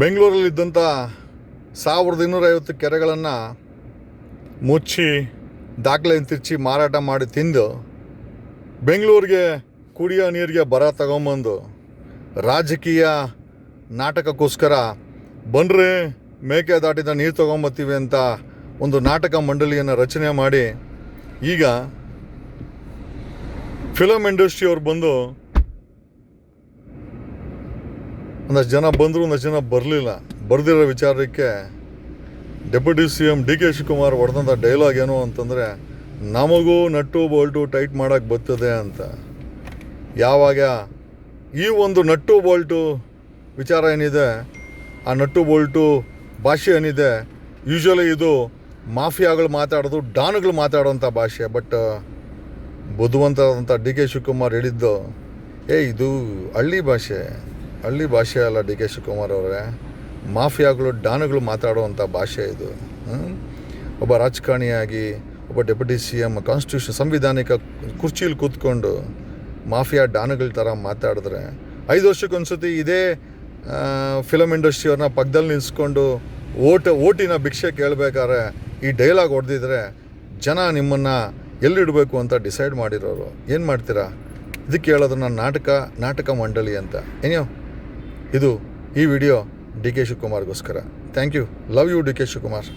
ಬೆಂಗಳೂರಲ್ಲಿದ್ದಂಥ ಸಾವಿರದ ಇನ್ನೂರೈವತ್ತು ಕೆರೆಗಳನ್ನು ಮುಚ್ಚಿ ದಾಖಲೆಯನ್ನು ತಿರ್ಚಿ ಮಾರಾಟ ಮಾಡಿ ತಿಂದು, ಬೆಂಗಳೂರಿಗೆ ಕುಡಿಯೋ ನೀರಿಗೆ ಬರ ತಗೊಂಬಂದು, ರಾಜಕೀಯ ನಾಟಕಕ್ಕೋಸ್ಕರ ಬಂದರೆ ಮೇಕೆ ದಾಟಿದ ನೀರು ತೊಗೊಂಬತ್ತೀವಿ ಅಂತ ಒಂದು ನಾಟಕ ಮಂಡಳಿಯನ್ನು ರಚನೆ ಮಾಡಿ ಈಗ ಫಿಲಮ್ ಇಂಡಸ್ಟ್ರಿಯವ್ರು ಬಂದು ಒಂದಷ್ಟು ಜನ ಬಂದರು ಒಂದಷ್ಟು ಜನ ಬರಲಿಲ್ಲ. ಬರೆದಿರೋ ವಿಚಾರಕ್ಕೆ deputy C M D K Shivakumar ಹೊಡೆದಂಥ dialogue ಏನು ಅಂತಂದರೆ, ನಮಗೂ ನಟ್ಟು ಬೋಲ್ಟು ಟೈಟ್ ಮಾಡೋಕ್ಕೆ ಬರ್ತದೆ ಅಂತ. ಯಾವಾಗ ಈ ಒಂದು ನಟ್ಟು ಬೋಲ್ಟು ವಿಚಾರ ಏನಿದೆ, ಆ ನಟ್ಟು ಬೋಲ್ಟು ಭಾಷೆ ಏನಿದೆ ಯೂಶ್ವಲಿ ಇದು ಮಾಫಿಯಾಗಳು ಮಾತಾಡೋದು, ಡಾನ್ಗಳು ಮಾತಾಡೋಂಥ ಭಾಷೆ. ಬಟ್, ಬುದ್ಧಿವಂತರಾದಂಥ ಡಿ ಕೆ ಶಿವಕುಮಾರ್ ಹೇಳಿದ್ದು, ಏ, ಇದು ಹಳ್ಳಿ ಭಾಷೆ. ಹಳ್ಳಿ ಭಾಷೆ ಅಲ್ಲ ಡಿ ಕೆ ಶಿವಕುಮಾರ್ ಅವರೇ. ಮಾಫಿಯಾಗಳು, ಡಾನುಗಳು ಮಾತಾಡುವಂಥ ಭಾಷೆ ಇದು? ಒಬ್ಬ ರಾಜಕಾರಣಿಯಾಗಿ, ಒಬ್ಬ ಡೆಪ್ಯೂಟಿ ಸಿ ಎಂ ಕಾನ್ಸ್ಟಿಟ್ಯೂಷನ್ ಸಂವಿಧಾನಿಕ ಕುರ್ಚಿಯಲ್ಲಿ ಕೂತ್ಕೊಂಡು ಮಾಫಿಯಾ, ಡಾನುಗಳ ಥರ ಮಾತಾಡಿದ್ರೆ ಐದು ವರ್ಷಕ್ಕೊಂದ್ಸತಿ ಇದೇ ಫಿಲಮ್ ಇಂಡಸ್ಟ್ರಿಯವ್ರನ್ನ ಪಕ್ಕದಲ್ಲಿ ನಿಲ್ಲಿಸ್ಕೊಂಡು ಓಟ್, ಓಟಿನ ಭಿಕ್ಷೆ ಕೇಳಬೇಕಾದ್ರೆ ಈ ಡೈಲಾಗ್ ಹೊಡೆದಿದ್ರೆ ಜನ ನಿಮ್ಮನ್ನು ಎಲ್ಲಿಡಬೇಕು ಅಂತ ಡಿಸೈಡ್ ಮಾಡಿರೋರು. ಏನು ಮಾಡ್ತೀರಾ? ಇದಕ್ಕೆ ಹೇಳೋದು ನಾನು ನಾಟಕ ನಾಟಕ ಮಂಡಳಿ ಅಂತ. ಏನೋ ಇದು ಈ video D K ಶಿವಕುಮಾರ್ಗೋಸ್ಕರ. Thank you love you D K Shivakumar.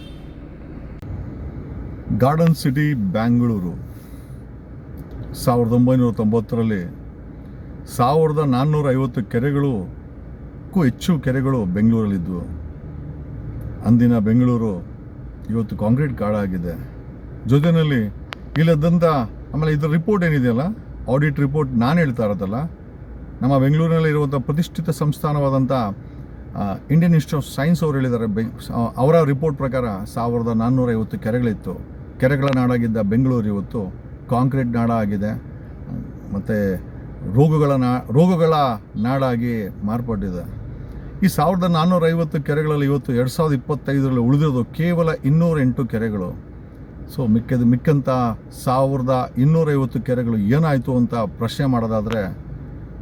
Garden city, Bangalore. ಸಾವಿರದ ಒಂಬೈನೂರ ತೊಂಬತ್ತರಲ್ಲಿ ಸಾವಿರದ ನಾನ್ನೂರ ಐವತ್ತು ಕೆರೆಗಳು ಹೆಚ್ಚು ಕೆರೆಗಳು ಬೆಂಗಳೂರಲ್ಲಿದ್ದವು. ಅಂದಿನ ಬೆಂಗಳೂರು ಇವತ್ತು ಕಾಂಕ್ರೀಟ್ ಕಾಡಾಗಿದೆ. ಜೊತೆಯಲ್ಲಿ ಇಲ್ಲದಂಥ ಆಮೇಲೆ ಇದರ ರಿಪೋರ್ಟ್ ಏನಿದೆಯಲ್ಲ? ಆಡಿಟ್ ರಿಪೋರ್ಟ್ ನಾನು ಹೇಳ್ತಾ ಇರೋದಲ್ಲ? ನಮ್ಮ ಬೆಂಗಳೂರಿನಲ್ಲಿ ಇರುವಂಥ ಪ್ರತಿಷ್ಠಿತ ಸಂಸ್ಥಾನವಾದಂಥ ಇಂಡಿಯನ್ ಇನ್ಸ್ಟಿಟ್ಯೂಟ್ ಆಫ್ ಸೈನ್ಸ್ ಅವರು ಹೇಳಿದ್ದಾರೆ. ಬೆ ಅವರ ರಿಪೋರ್ಟ್ ಪ್ರಕಾರ ಸಾವಿರದ ನಾನ್ನೂರ ಐವತ್ತು ಕೆರೆಗಳಿತ್ತು. ಕೆರೆಗಳ ನಾಡಾಗಿದ್ದ ಬೆಂಗಳೂರು ಇವತ್ತು ಕಾಂಕ್ರೀಟ್ ನಾಡ ಆಗಿದೆ. ಮತ್ತು ರೋಗಗಳ ನಾ, ರೋಗಗಳ ನಾಡಾಗಿ ಮಾರ್ಪಟ್ಟಿದೆ. ಈ ಸಾವಿರದ ನಾನ್ನೂರ ಐವತ್ತು ಕೆರೆಗಳಲ್ಲಿ ಇವತ್ತು ಎರಡು ಸಾವಿರದ ಇಪ್ಪತ್ತೈದರಲ್ಲಿ ಉಳಿದಿರೋದು ಕೇವಲ ಇನ್ನೂರ ಎಂಟು ಕೆರೆಗಳು. ಸೊ ಮಿಕ್ಕದ, ಮಿಕ್ಕಂಥ ಸಾವಿರದ ಇನ್ನೂರೈವತ್ತು ಕೆರೆಗಳು ಏನಾಯಿತು ಅಂತ ಪ್ರಶ್ನೆ ಮಾಡೋದಾದರೆ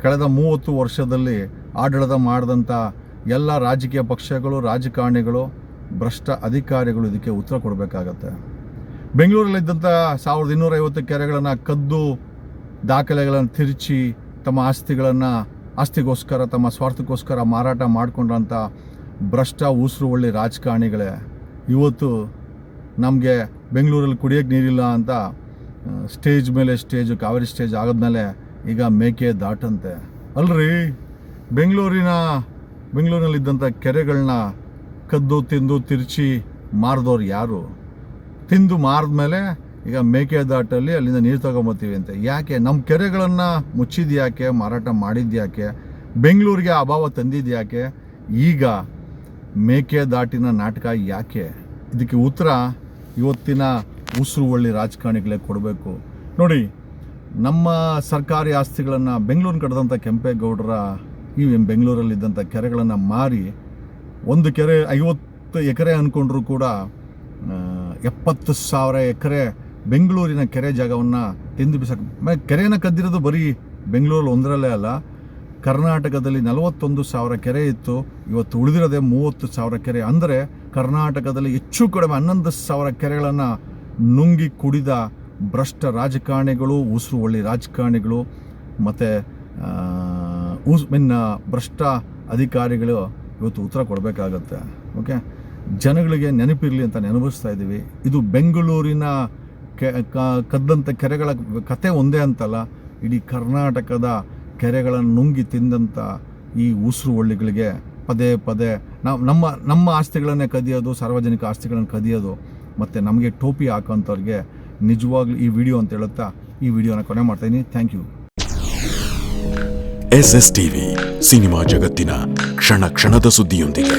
ಕಳೆದ ಮೂವತ್ತು ವರ್ಷದಲ್ಲಿ ಆಡಳಿತ ಮಾಡಿದಂಥ ಎಲ್ಲ ರಾಜಕೀಯ ಪಕ್ಷಗಳು, ರಾಜಕಾರಣಿಗಳು, ಭ್ರಷ್ಟ ಅಧಿಕಾರಿಗಳು ಇದಕ್ಕೆ ಉತ್ತರ ಕೊಡಬೇಕಾಗತ್ತೆ. ಬೆಂಗಳೂರಲ್ಲಿದ್ದಂಥ ಸಾವಿರದ ಇನ್ನೂರೈವತ್ತು ಕೆರೆಗಳನ್ನು ಕದ್ದು ದಾಖಲೆಗಳನ್ನು ತಿರುಚಿ ತಮ್ಮ ಆಸ್ತಿಗಳನ್ನು, ಆಸ್ತಿಗೋಸ್ಕರ, ತಮ್ಮ ಸ್ವಾರ್ಥಕ್ಕೋಸ್ಕರ ಮಾರಾಟ ಮಾಡಿಕೊಂಡಂಥ ಭ್ರಷ್ಟ, ಉಸಿರು ಒಳ್ಳೆ ರಾಜಕಾರಣಿಗಳೇ, ಇವತ್ತು ನಮಗೆ ಬೆಂಗಳೂರಲ್ಲಿ ಕುಡಿಯೋಕ್ಕೆ ನೀರಿಲ್ಲ ಅಂತ ಸ್ಟೇಜ್ ಮೇಲೆ ಸ್ಟೇಜು, ಕಾವೇರಿ ಸ್ಟೇಜ್ ಆದಮೇಲೆ ಈಗ ಮೇಕೆ ದಾಟಂತೆ. ಅಲ್ರಿ, ಬೆಂಗಳೂರಿನ ಬೆಂಗಳೂರಿನಲ್ಲಿದ್ದಂಥ ಕೆರೆಗಳನ್ನ ಕದ್ದು, ತಿಂದು, ತಿರುಚಿ ಮಾರಿದವ್ರು ಯಾರು? ತಿಂದು ಮಾರಿದ್ಮೇಲೆ ಈಗ ಮೇಕೆದಾಟಲ್ಲಿ ಅಲ್ಲಿಂದ ನೀರು ತಗೊಂಬತ್ತೀವಿ ಅಂತೆ. ಯಾಕೆ? ನಮ್ಮ ಕೆರೆಗಳನ್ನು ಮುಚ್ಚಿದ್ದು ಯಾಕೆ ಮಾರಾಟ ಮಾಡಿದ್ದು ಯಾಕೆ ಬೆಂಗಳೂರಿಗೆ ಅಭಾವ ತಂದಿದ್ಯಾಕೆ? ಈಗ ಮೇಕೆದಾಟಿನ ನಾಟಕ ಯಾಕೆ? ಇದಕ್ಕೆ ಉತ್ತರ ಇವತ್ತಿನ ಉಸಿರು ಒಳ್ಳೆ ರಾಜಕಾರಣಿಗಳೇ ಕೊಡಬೇಕು. ನೋಡಿ ನಮ್ಮ ಸರ್ಕಾರಿ ಆಸ್ತಿಗಳನ್ನು ಬೆಂಗಳೂರಿನ ಕಡೆದಂಥ ಕೆಂಪೇಗೌಡರ ಈ ಬೆಂಗಳೂರಲ್ಲಿದ್ದಂಥ ಕೆರೆಗಳನ್ನು ಮಾರಿ ಒಂದು ಕೆರೆ ಐವತ್ತು ಎಕರೆ ಅಂದ್ಕೊಂಡ್ರೂ ಕೂಡ ಎಪ್ಪತ್ತು ಸಾವಿರ ಎಕರೆ ಬೆಂಗಳೂರಿನ ಕೆರೆ ಜಾಗವನ್ನು ತಿಂದು ಬಿಸಾಕ ಆಮೇಲೆ ಕೆರೆಯನ್ನು ಕದ್ದಿರೋದು ಬರೀ ಬೆಂಗಳೂರಲ್ಲಿ ಒಂದರಲ್ಲೇ ಅಲ್ಲ, ಕರ್ನಾಟಕದಲ್ಲಿ ನಲವತ್ತೊಂದು ಸಾವಿರ ಕೆರೆ ಇತ್ತು, ಇವತ್ತು ಉಳಿದಿರೋದೇ ಮೂವತ್ತು ಸಾವಿರ ಕೆರೆ. ಅಂದರೆ ಕರ್ನಾಟಕದಲ್ಲಿ ಹೆಚ್ಚು ಕಡಿಮೆ ಹನ್ನೊಂದು ಸಾವಿರ ಕೆರೆಗಳನ್ನು ನುಂಗಿ ಕುಡಿದ ಭ್ರಷ್ಟ ರಾಜಕಾರಣಿಗಳು, ಉಸಿರು ಒಳ್ಳೆ ರಾಜಕಾರಣಿಗಳು, ಮತ್ತು ಉಸ್ ಮೀನ್ ಭ್ರಷ್ಟ ಅಧಿಕಾರಿಗಳು ಇವತ್ತು ಉತ್ತರ ಕೊಡಬೇಕಾಗತ್ತೆ. ಓಕೆ ಜನಗಳಿಗೆ ನೆನಪಿರಲಿ ಅಂತ ನೆನಪಿಸ್ತಾ ಇದ್ದೀವಿ. ಇದು ಬೆಂಗಳೂರಿನ ಕ- ಕದ್ದಂಥ ಕೆರೆಗಳ ಕತೆ ಒಂದೇ ಅಂತಲ್ಲ, ಇಡೀ ಕರ್ನಾಟಕದ ಕೆರೆಗಳನ್ನು ನುಂಗಿ ತಿಂದಂಥ ಈ ಉಸಿರು ಒಳ್ಳಿಗಳಿಗೆ ಪದೇ ಪದೇ ನಾವು, ನಮ್ಮ ನಮ್ಮ ಆಸ್ತಿಗಳನ್ನೇ ಕದಿಯೋದು, ಸಾರ್ವಜನಿಕ ಆಸ್ತಿಗಳನ್ನು ಕದಿಯೋದು, ಮತ್ತು ನಮಗೆ ಟೋಪಿ ಹಾಕೋಂಥವ್ರಿಗೆ ನಿಜವಾಗ್ಲೂ ಈ ವಿಡಿಯೋ ಅಂತ ಹೇಳುತ್ತಾ ಈ ವಿಡಿಯೋನ ಕೊನೆ ಮಾಡ್ತಾಯಿದ್ದೀನಿ thank you S S TV cinema ಜಗತ್ತಿನ ಕ್ಷಣ ಕ್ಷಣದ ಸುದ್ದಿಯೊಂದಿಗೆ.